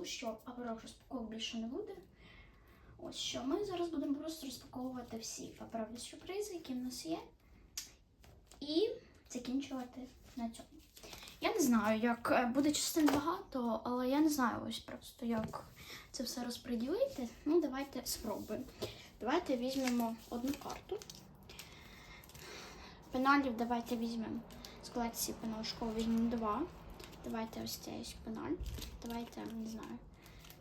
кажу, що паперових розпаковок більше не буде. Ось що ми зараз будемо просто розпаковувати всі паперові сюрпризи, які в нас є, і закінчувати на цьому. Я не знаю, як е, буде частин багато, але я не знаю ось просто як це все розподілити. Ну, давайте спробуємо. Давайте візьмемо одну карту. Пеналів давайте візьмемо з колекції пенал візьмемо два. Давайте ось цей ось пеналь. Давайте, не знаю,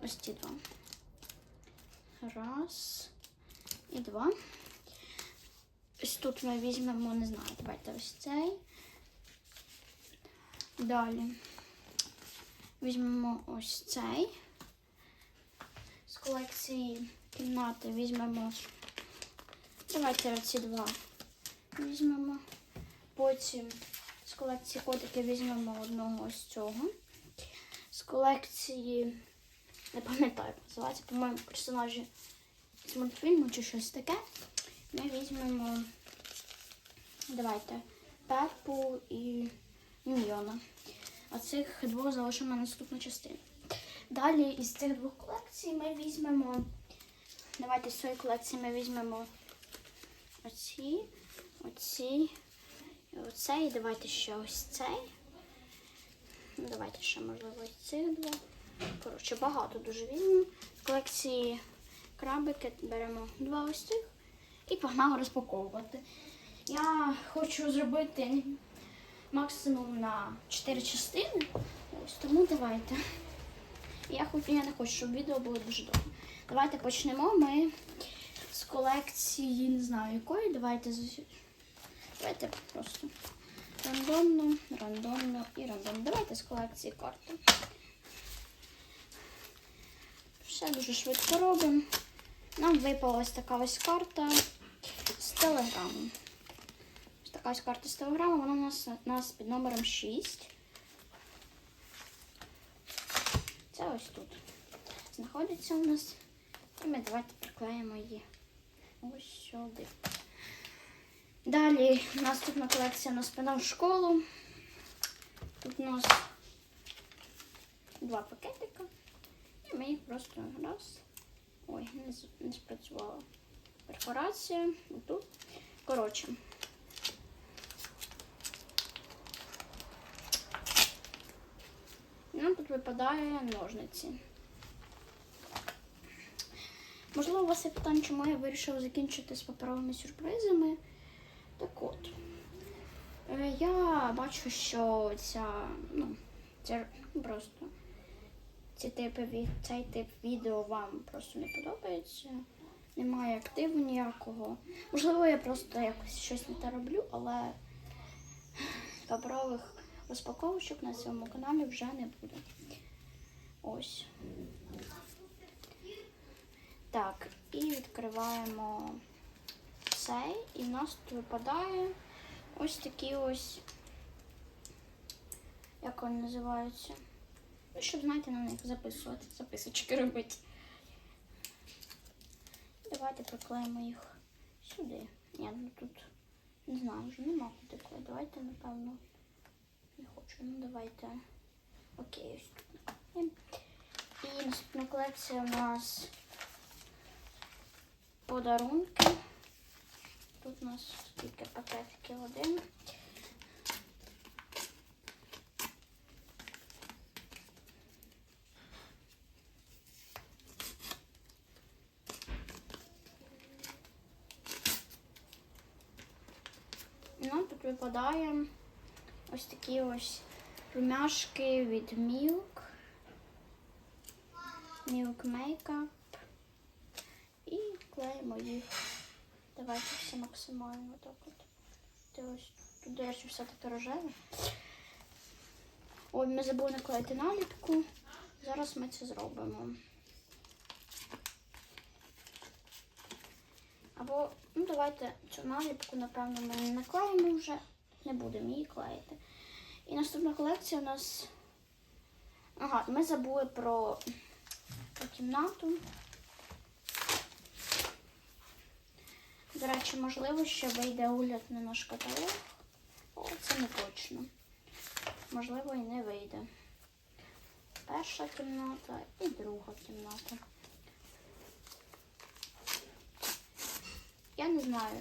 ось ці два. Раз і два. Ось тут ми візьмемо, не знаю, давайте ось цей. Далі візьмемо ось цей. З колекції кімнати візьмемо. Давайте оці два візьмемо. Потім колекції котики візьмемо одного ось цього. З колекції, не пам'ятаю, як називається, по-моєму, персонажі з мультфільму чи щось таке. Ми візьмемо, давайте, Пеппу і Міньйона. А цих двох залишимо на наступну частину. Далі із цих двох колекцій ми візьмемо. Давайте з цієї колекції ми візьмемо оці, оці, оцей. Давайте ще ось цей. Давайте ще, можливо, ось цих два. Коротше, багато дуже візьмемо. З колекції крабики беремо два ось цих і погнали розпаковувати. Я хочу зробити максимум на 4 частини. Ось тому давайте. Я хочу, я не хочу, щоб відео було дуже довго. Давайте почнемо ми з колекції, не знаю якої. Давайте давайте просто рандомно, рандомно і рандомно. Давайте з колекції карти. Все дуже швидко робимо. Нам випала ось така ось карта з телеграму. Ось така ось карта з телеграму, вона у нас, у нас під номером 6. Це ось тут знаходиться у нас. І ми давайте приклеїмо її ось сюди. Далі наступна колекція у нас в школу. Тут у нас два пакетика. І ми їх просто раз. Ой, не, не спрацювала. Перфорація. Отут. Коротше. Нам тут випадає ножниці. Можливо, у вас є питання, чому я вирішила закінчити з паперовими сюрпризами. Так от. е, Я бачу, що ця, ну, це просто ці типи, цей тип відео вам просто не подобається. Немає активу ніякого. Можливо, я просто якось щось не те роблю, але паперових розпаковочок на цьому каналі вже не буде. Ось. Так, і відкриваємо цей, і в нас тут випадає ось такі ось, як вони називаються. Ну, щоб, знаєте, на них записувати, записочки робити. Давайте приклеїмо їх сюди. Ні, ну тут не знаю, вже нема куди клеїти. Давайте, напевно, не хочу. Ну давайте. Окей, ось тут. І наступна колекція у нас подарунки. Тут у нас скільки пакетиків один. Нам тут випадає ось такі ось румяшки від Milk. Milk Makeup. І клеїмо їх. Давайте всі максимально так от. Ось тут, до речі, все таке рожеве. Ой, ми забули наклеїти наліпку. Зараз ми це зробимо. Або, ну давайте цю наліпку, напевно, ми не наклеїмо вже. Не будемо її клеїти. І наступна колекція у нас. Ага, ми забули про, про кімнату. До речі, можливо, ще вийде огляд на наш каталог. О, це не точно. Можливо, і не вийде. перша кімната і друга кімната. Я не знаю.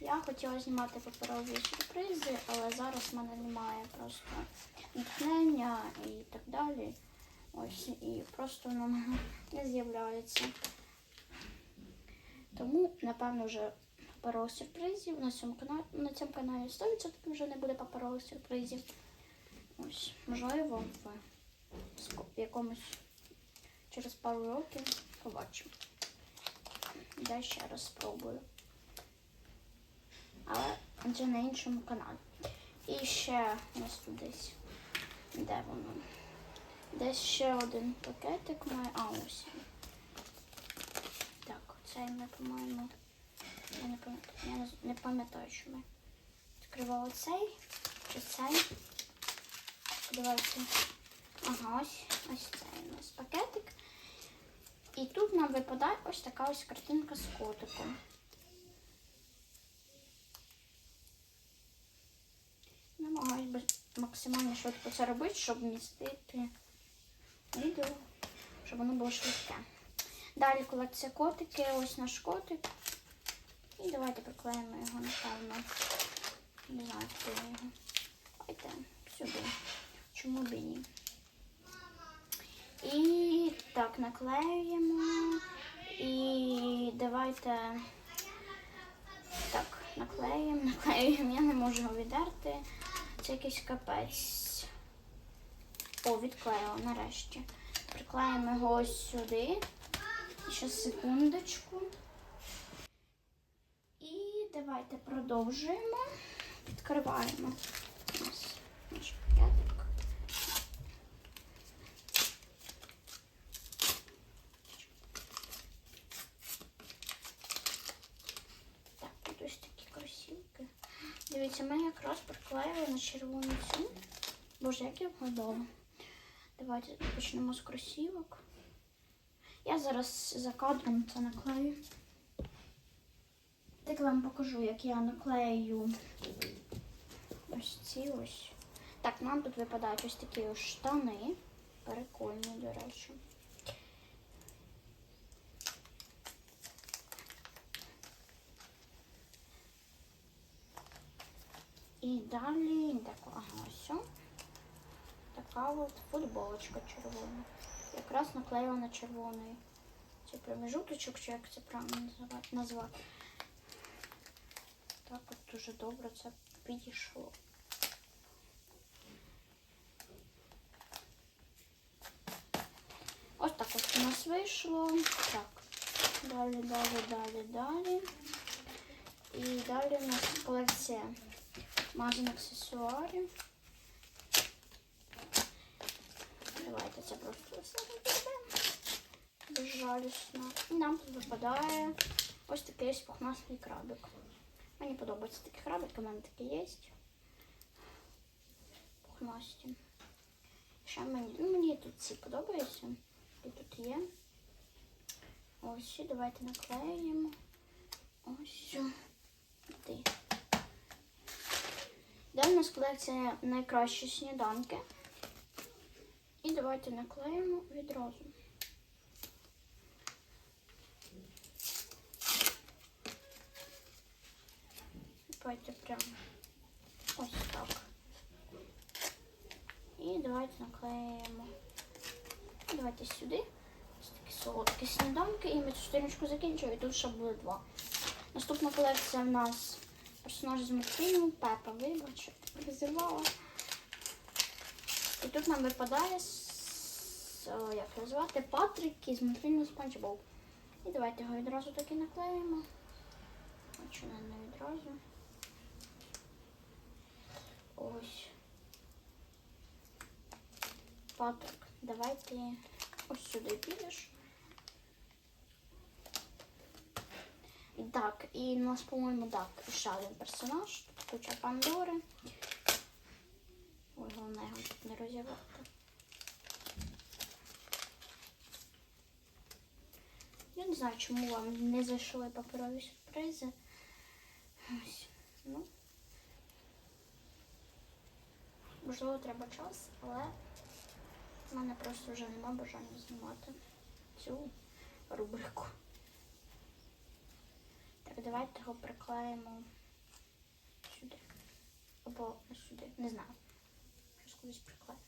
Я хотіла знімати паперові сюрпризи, але зараз в мене немає просто натхнення і так далі. Ось і просто воно не з'являється. Тому, напевно, вже паперових сюрпризів на цьому каналі на цьому каналі 100% вже не буде паперових сюрпризів. Ось, можливо, в якомусь через пару років побачимо. Я ще раз спробую. Але вже на іншому каналі. І ще у нас тут десь. Де воно? Десь ще один пакетик має. А, ось. Ми, по-моєму. Я не пам'ятаю, я не, пам'ятаю, що ми відкривали цей чи цей. Давайте. Ага, ось ось цей у нас пакетик. І тут нам випадає ось така ось картинка з котиком. Намагаюсь максимально швидко це робити, щоб вмістити відео, щоб воно було швидке. Далі колекція котики, ось наш котик. І давайте приклеїмо його, напевно. Не знаю, хто його. Давайте сюди. Чому б і ні? І так, наклеюємо. І давайте так, наклеїмо, наклеюємо. Я не можу його віддерти. Це якийсь капець. О, відклеїла нарешті. Приклеїмо його ось сюди. Ще секундочку. І давайте продовжуємо. Відкриваємо наш пакетик. Так, тут ось такі кросівки. Дивіться, ми якраз приклеїли на червону цю. Боже, як я вгадала. Давайте почнемо з кросівок. Я зараз за кадром це наклею. Так вам покажу, як я наклею ось ці ось. Так, нам тут випадають ось такі ось штани. Прикольні, до речі. І далі так, ага, ось. Така от футболочка червона. Якраз наклеїла на червоний. Це промежуточок, чи як це правильно назвати. Так от дуже добре це підійшло. Ось так от у нас вийшло. Так. Далі, далі, далі, далі. І далі у нас колекція магазин аксесуарів. Давайте це просто все. Безжалісно. І нам тут випадає ось такий ось крабик. Мені подобаються такі крабики, у мене такі є. Пухнасті. Ще мені, ну, мені тут ці подобаються. І тут є. Ось, давайте наклеїмо. Ось. Далі у нас колекція найкращі сніданки. І давайте наклеїмо відразу. Давайте прямо ось так. І давайте наклеїмо. Давайте сюди. Ось такі солодкі сніданки. І ми цю сторіночку закінчуємо, і тут ще буде два. Наступна колекція в нас персонаж з мультфільму Пепа, вибач, розірвала. І тут нам випадає як звати Патрик із мультфільму Спанч Боб. І давайте його відразу таки наклеїмо. Чи не, відразу? Ось. Патрик, давай ти ось сюди підеш. Так, і у нас, по-моєму, так, ще один персонаж. Куча Пандори. Головне його не розірвати. Я не знаю, чому вам не зайшли паперові сюрпризи. Ось, ну. можливо, треба час, але в мене просто вже нема бажання знімати цю рубрику. Так, давайте його приклеїмо сюди. Або сюди. Не знаю. Кудись приклеїмо.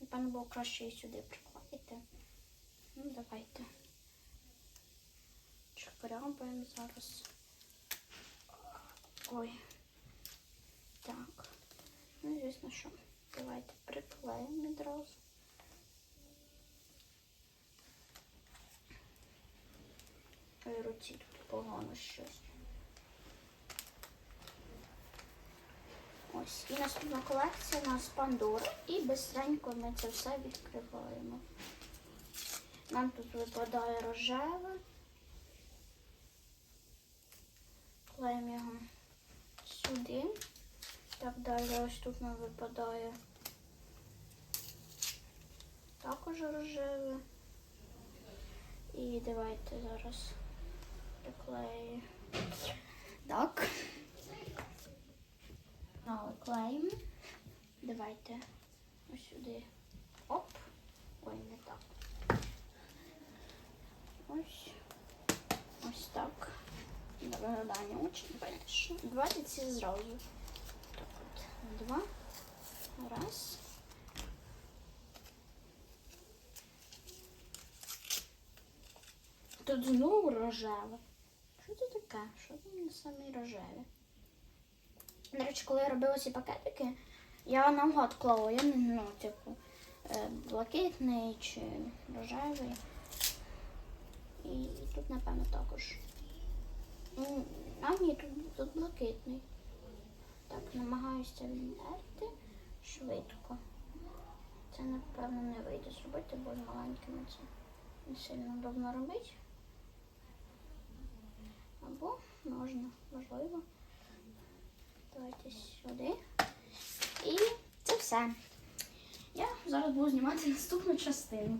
Напевно, було краще і сюди приклеїти. Ну, давайте. Чекрябаємо зараз. Ой. Так. Ну, звісно, що. Давайте приклеїмо відразу. Руці тут погано щось. Ось. І наступна колекція у нас Пандора. І безстренько ми це все відкриваємо. Нам тут випадає рожеве. Клеїмо його сюди. Так далі ось тут нам випадає також рожеве. І давайте зараз приклею. Так. Знову клеїмо. Давайте ось сюди. Оп. Ой, не так. Ось. Ось так. Виглядання очень, конечно. Давайте зразу. Так от. Два. Раз. Тут знову рожеве. Що це таке? Що це не самі рожеві? До речі, коли я робила ці пакетики, я навгад клала, я не ну, типу, е, блакитний чи рожевий. І тут, напевно, також. А ні, тут, тут блакитний. Так, намагаюся віддерти швидко. Це, напевно, не вийде зробити, бо з маленькими це не сильно давно робити. Або можна, можливо. Давайте сюди. І це все. Я зараз буду знімати наступну частину.